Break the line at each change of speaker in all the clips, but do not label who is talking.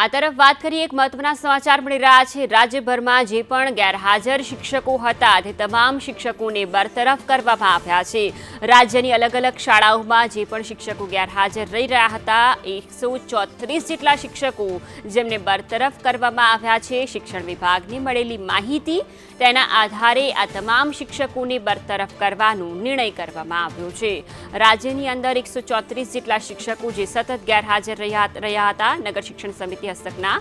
આ તરફ વાત કરીએ એક મહત્વના સમાચાર મળી રહ્યા છે. રાજ્યભરમાં જે પણ ગેરહાજર શિક્ષકો હતા તે તમામ શિક્ષકોને બરતરફ કરવામાં આવ્યા છે. રાજ્યની અલગ અલગ શાળાઓમાં જે પણ શિક્ષકો ગેરહાજર રહી રહ્યા હતા, એકસો ચોત્રીસ જેટલા શિક્ષકો જેમને બરતરફ કરવામાં આવ્યા છે. શિક્ષણ વિભાગની મળેલી માહિતી તેના આધારે આ તમામ શિક્ષકોને બરતરફ કરવાનો નિર્ણય કરવામાં આવ્યો છે. રાજ્યની અંદર એકસો ચોત્રીસ જેટલા શિક્ષકો જે સતત ગેરહાજર રહ્યા રહ્યા હતા. નગર શિક્ષણ સમિતિ હસ્તકના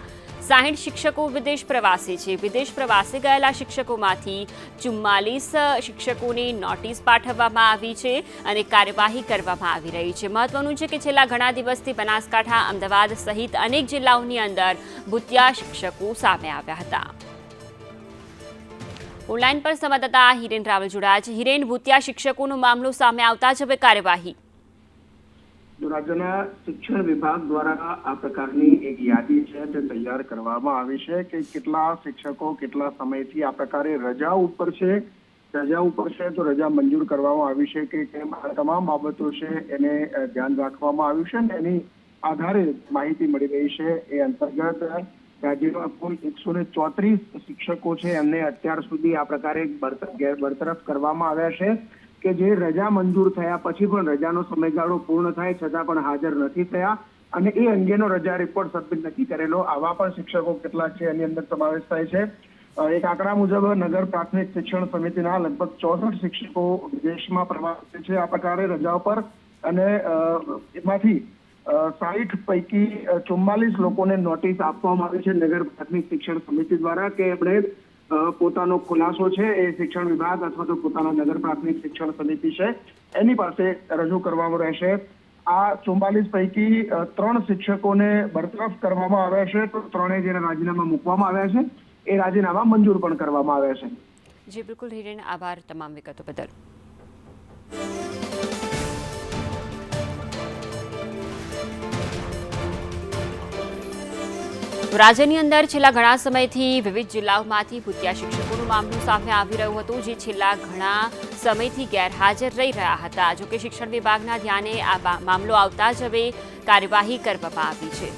સાહીઠ શિક્ષકો વિદેશ પ્રવાસે છે. વિદેશ પ્રવાસે ગયેલા શિક્ષકોમાંથી ચુમ્માલીસ શિક્ષકોને નોટિસ પાઠવવામાં આવી છે અને કાર્યવાહી કરવામાં આવી રહી છે. મહત્વનું છે કે છેલ્લા ઘણા દિવસથી બનાસકાંઠા, અમદાવાદ સહિત અનેક જિલ્લાઓની અંદર ભૂતિયા શિક્ષકો સામે આવ્યા હતા. ઓનલાઈન પર સંવાદદાતા હિરેન રાવલ જોડાયા છે. હિરેન, ભૂતિયા શિક્ષકોનો મામલો સામે આવતા જ હવે કાર્યવાહી
રાજ્યના શિક્ષણ વિભાગ દ્વારા આ પ્રકારની એક યાદી છે તે તૈયાર કરવામાં આવી છે કે કેટલા શિક્ષકો કેટલા સમયથી આ પ્રકારે રજા ઉપર છે. રજા ઉપર છે તો રજા મંજૂર કરવામાં આવી છે કે કેમ? આ તમામ બાબતો છે એને ધ્યાન રાખવામાં આવ્યું છે ને એની આધારે માહિતી મળી રહી છે. એ અંતર્ગત રાજ્યમાં કુલ એકસો ને ચોત્રીસ શિક્ષકો છે એમને અત્યાર સુધી આ પ્રકારે બરતરફ કરવામાં આવ્યા છે. કે જે રજા મંજૂર થયા પછી પણ રજાનો સમયગાળો પૂર્ણ થાય છતાં પણ હાજર નથી થયા અને એ અંગેનો રજા રિપોર્ટ સબમિટ નથી કરેલો. આવા પણ શિક્ષકો કેટલા છે, એની અંદર સમાવેશ થાય છે. એક આંકડા મુજબ નગર પ્રાથમિક શિક્ષણ સમિતિના લગભગ ચોસઠ શિક્ષકો વિદેશમાં પ્રવાસે છે. આ પ્રકારે રજાઓ પર અને એમાંથી સાહીઠ પૈકી ચુમ્માલીસ લોકોને નોટિસ આપવામાં આવી છે નગર પ્રાથમિક શિક્ષણ સમિતિ દ્વારા કે એમણે પોતાનો ખુલાસો છે એ શિક્ષણ વિભાગ અથવા તો પોતાના નગર પ્રાથમિક શિક્ષણ સમિતિ છે, એની પાસે રજૂ કરવામાં રહેશે. આ ચુમ્માલીસ પૈકી ત્રણ શિક્ષકોને બરતરફ કરવામાં આવ્યા છે, તો ત્રણેય જેના રાજીનામા મૂકવામાં આવ્યા છે. એ રાજીનામા મંજૂર પણ કરવામાં આવ્યા છે.
જી, બિલકુલ હિરેન આભાર તમામ વિગતો બદલ. રાજ્યની અંદર છેલ્લા ઘણા સમયથી વિવિધ જિલ્લાઓમાંથી ભૂતિયા શિક્ષકોનું મામલું સામે આવી રહ્યું હતું, જે છેલ્લા ઘણા સમયથી ગેરહાજર રહી રહ્યા હતા. જોકે શિક્ષણ વિભાગના ધ્યાને આ મામલો આવતા જ હવે કાર્યવાહી કરવામાં આવી છે.